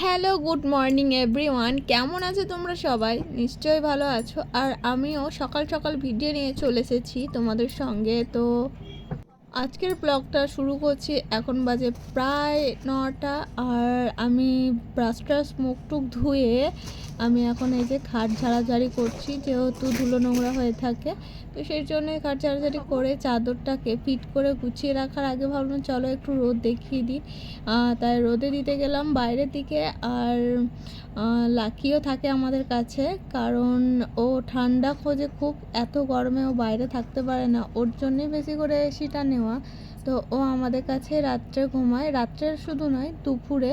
Hello good morning everyone কেমন আছো তোমরা সবাই? নিশ্চয়ই ভালো আছো। আর আমিও সকাল সকাল ভিডিও নিয়ে চলে এসেছি তোমাদের সঙ্গে। তো আজকের ব্লগটা শুরু করছি, এখন বাজে প্রায় নটা আর আমি ব্রাশ ট্রাশ মুখ টুক ধুয়ে আমি এখন এই যে খাট ঝাড়াঝাড়ি করছি, যেহেতু ধুলো নোংরা হয়ে থাকে, তো সেই জন্য খাট ঝাড়াঝাড়ি করে চাদরটাকে ফিট করে গুছিয়ে রাখার আগে ভাবলাম চলো একটু রোদ দেখিয়ে দিই। তাই রোদে দিতে গেলাম বাইরের দিকে আর লাকিও থাকে আমাদের কাছে, কারণ ও ঠান্ডা খোঁজে খুব এত গরমে ও বাইরে থাকতে পারে না, ওর জন্যই বেশি করে এসিটা নেওয়া। Nó তো ও আমাদের কাছে রাত্রে ঘুমায়। রাত্রে শুধু নয়, দুপুরে,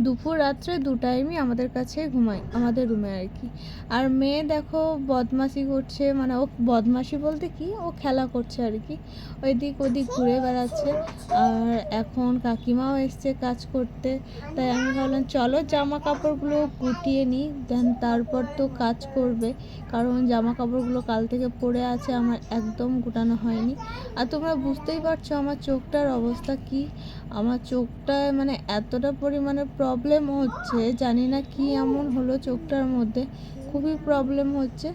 দুপুর রাত্রে দু টাইমই আমাদের কাছে ঘুমায়, আমাদের রুমে আর কি। আর মেয়ে দেখো বদমাশি করছে মানে ও বদমাশি বলতে কি? ও খেলা করছে আর কি। ওই ওইদিক ওদিক ঘুরে বেড়াচ্ছে। আর এখন কাকিমাও এসছে কাজ করতে। তাই আমি ভাবলাম, চলো জামা কাপড়গুলো গুটিয়ে নিই, দেন তারপর তো কাজ করবে। কারণ জামা কাপড়গুলো কাল থেকে পড়ে আছে, আমার একদম গুটানো হয়নি। আর তোমরা বুঝতেই পারছ আমার চোখটার অবস্থা কি? আমার চোখটায় মানে এতটা পরিমাণে প্রবলেম হচ্ছে, জানি না কি এমন হলো চোখটার মধ্যে। খুবই প্রবলেম হচ্ছে।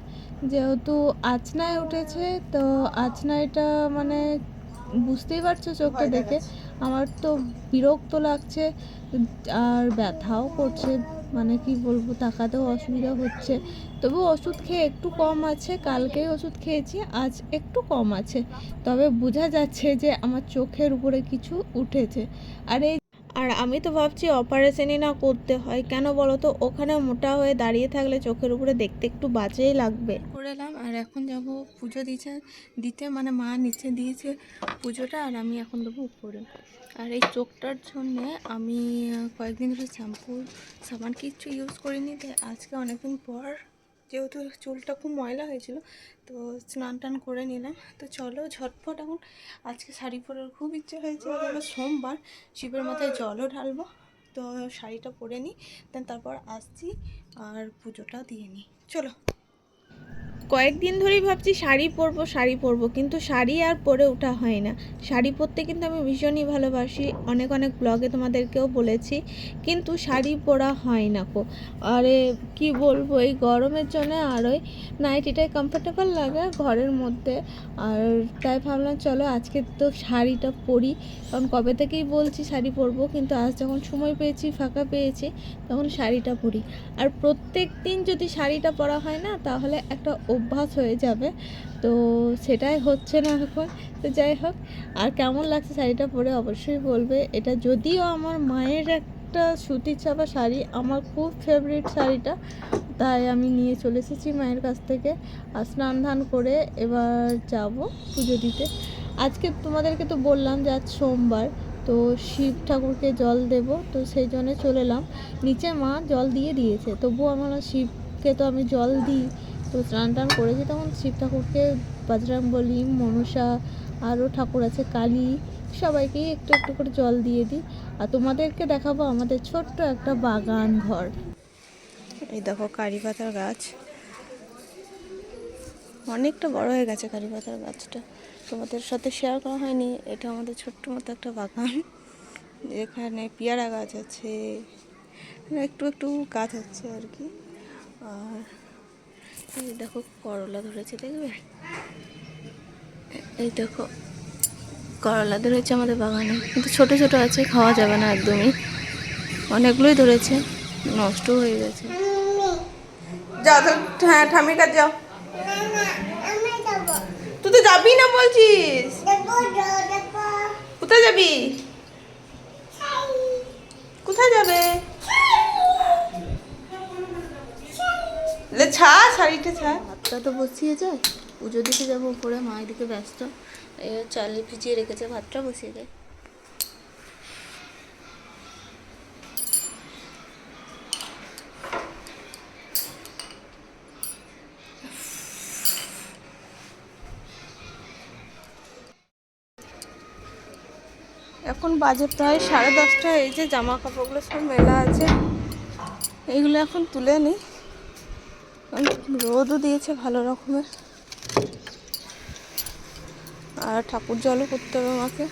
যেহেতু আচনায় উঠেছে, তো আচনাইটা মানে বুঝতেই পারছ চোখটা দেখে। আমার তো বিরক্ত লাগছে, আর ব্যথাও করছে। মানে কি বলব, তাকাতেও অসুবিধা হচ্ছে। তবু ওষুধ খেয়ে একটু কম আছে, কালকেই ওষুধ খেয়েছি, আজ একটু কম আছে। তবে বোঝা যাচ্ছে যে আমার চোখের উপরে কিছু উঠেছে। আর এই আর আমি তো ভাবছি অপারেশনই না করতে হয়। কেন বলো তো? ওখানে মোটা হয়ে দাঁড়িয়ে থাকলে চোখের উপরে দেখতে একটু বাজেই লাগবে। করে এলাম আর এখন যাব পুজো দিতে দিতে মানে মা নিচে দিয়েছে পুজোটা আর আমি এখন দেবো উপরে। আর এই চোখটার জন্যে আমি কয়েকদিন ধরে শ্যাম্পু সাবান কিচ্ছু ইউজ করিনি তাই আজকে অনেকদিন পর যেহেতু চুলটা খুব ময়লা হয়েছিল, তো স্নান টান করে নিলাম। তো চলো ঝটপট এখন, আজকে শাড়ি পরার খুব ইচ্ছে হয়েছে সোমবার শিবের মাথায় জলও ঢালবো, তো শাড়িটা পরে নিই, দেন তারপর আসছি আর পুজোটা দিয়ে নিই। চলো। কয়েকদিন ধরেই ভাবছি শাড়ি পরবো শাড়ি পরবো, কিন্তু শাড়ি আর পরে ওঠা হয় না। শাড়ি পরতে কিন্তু আমি ভীষণই ভালোবাসি। অনেক অনেক ব্লগে তোমাদেরকেও বলেছি, কিন্তু শাড়ি পরা হয় না কো। আরে, কি বলব, এই গরমের জন্য আর ওই নাইটিটাই কমফোর্টেবল লাগে ঘরের মধ্যে। আর তাই ভাবলাম, চলো আজকে তো শাড়িটা পরি। কারণ কবে থেকেই বলছি শাড়ি পরবো, কিন্তু আজ যখন সময় পেয়েছি, ফাঁকা পেয়েছি, তখন শাড়িটা পরি। আর প্রত্যেক দিন যদি শাড়িটা পরা হয় না, তাহলে একটা অভ্যাস হয়ে যাবে। তো সেটাই হচ্ছে না এখন। তো যাই হোক, আর কেমন লাগছে শাড়িটা পরে অবশ্যই বলবে। এটা যদিও আমার মায়ের একটা সুতির ছাপা শাড়ি, আমার খুব ফেভারিট শাড়িটা। তাই আমি নিয়ে চলে এসেছি মায়ের কাছ থেকে। আর স্নান ধান করে এবার যাব পুজো দিতে। আজকে তোমাদেরকে তো বললাম যে আজ সোমবার, তো শিব ঠাকুরকে জল দেব। তো সেই জন্য চলে এলাম। নিচে মা জল দিয়ে দিয়েছে, তবুও আমার শিবকে তো আমি জল দিই। তো স্নান টান করেছি, তখন শিব ঠাকুরকে বজরং বলি, মনসা আরও ঠাকুর আছে, কালী সবাইকেই একটু একটু করে জল দিয়ে দিই। আর তোমাদেরকে দেখাবো আমাদের ছোট্ট একটা বাগান ঘর। এই দেখো কারি পাতার গাছ। অনেকটা বড় হয়ে গেছে কারি পাতার গাছটা। তোমাদের সাথে শেয়ার করা হয়নি, এটা আমাদের ছোট্ট মতো একটা বাগান। এখানে পেয়ারা গাছ আছে, একটু একটু গাছ আছে আর কি। আর দেখো করলা ধরেছে, দেখবে? এই দেখো, করলা ধরেছে আমাদের বাগানে। কিন্তু ছোট ছোট আছে, খাওয়া যাবে না একদমই। অনেকগুলোই ধরেছে, নষ্ট হয়ে গেছে। হ্যাঁ যাও। তুই তো যাবি না বলছিস? কোথায় যাবি? কোথায় যাবে? লে ছা শাড়িটা ছা। ভাতটা তো বসিয়ে যায়। পুজো দিতে যাব উপরে মা এদিকে ব্যস্ত। এই চাল ভিজিয়ে রেখেছে ভাতটা বসিয়ে দেয় এখন বাজে প্রায় সাড়ে দশটা এই যে জামা কাপড়গুলো সব মেলা আছে এইগুলো এখন তুলে নিই রোদও দিয়েছে ভালো রকমের। আর ঠাকুর জলও করতে হবে আমাকে।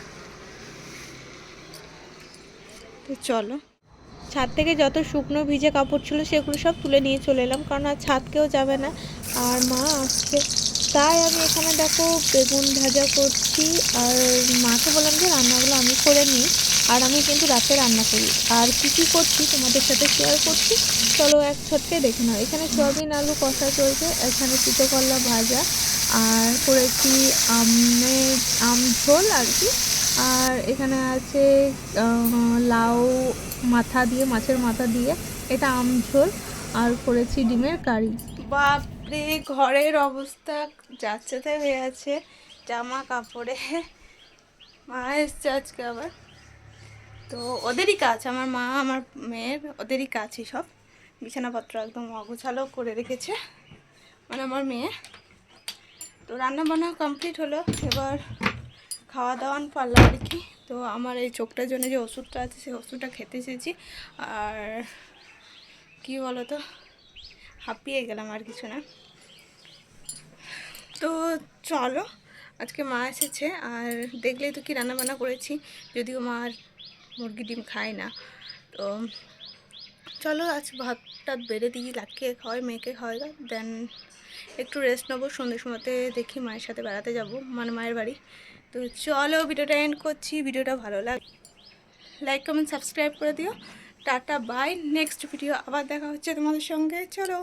তো চলো। ছাদ থেকে যত শুকনো ভিজে কাপড় ছিল সেগুলো সব তুলে নিয়ে চলে এলাম। কারণ আর ছাদকেও যাবে না। আর মা আসছে তাই আমি এখানে দেখো বেগুন ভাজা করছি। আর মাকে বললাম যে রান্নাগুলো আমি করে নিই। আর আমি কিন্তু রাতে রান্না করি। আর কী কী করছি তোমাদের সাথে শেয়ার করছি। চলো এক ছটকে দেখে নাও। এখানে সয়াবিন আলু কষা চলছে। এখানে চিতকল্লা ভাজা। আর করেছি আমের আম ঝোল আর কি। আর এখানে আছে লাউ মাথা দিয়ে, মাছের মাথা দিয়ে। এটা আম ঝোল আর করেছি ডিমের কারি। বাপরে, ঘরের অবস্থা যাচ্ছে তাই হয়ে আছে, জামা কাপড়ে। মা এসছে আজকে আবার। তো ওদেরই কাজ, আমার মা, আমার মেয়ের ওদেরই কাজই সব। বিছানাপত্র একদম অগোছালো করে রেখেছে মানে আমার মেয়ে। তো রান্না বান্না কমপ্লিট হলো, এবার খাওয়া দাওয়ান পারলাম আর কি। তো আমার এই চোখটার জন্য যে ওষুধটা আছে, সেই ওষুধটা খেতে এসেছি। আর কি বলো তো হাঁপিয়ে গেলাম আর কিছু না। তো চলো, আজকে মা এসেছে আর দেখলেই তো কি রান্নাবান্না করেছি, যদিও মা আর মুরগি ডিম খায় না। তো চলো আজ ভাতটা বেড়ে দিই লাকিয়ে খাওয়াই, মেয়েকে খাওয়াই দেন একটু রেস্ট নেব, সন্ধ্যের সময়তে দেখি মায়ের সাথে বেড়াতে যাব মানে মায়ের বাড়ি। তো চলো ভিডিওটা এন্ড করছি, ভিডিওটা ভালো লাগ লাইক কমেন্ট সাবস্ক্রাইব করে দিও। টাটা বাই নেক্সট ভিডিও আবার দেখা হচ্ছে তোমাদের সঙ্গে, চলো।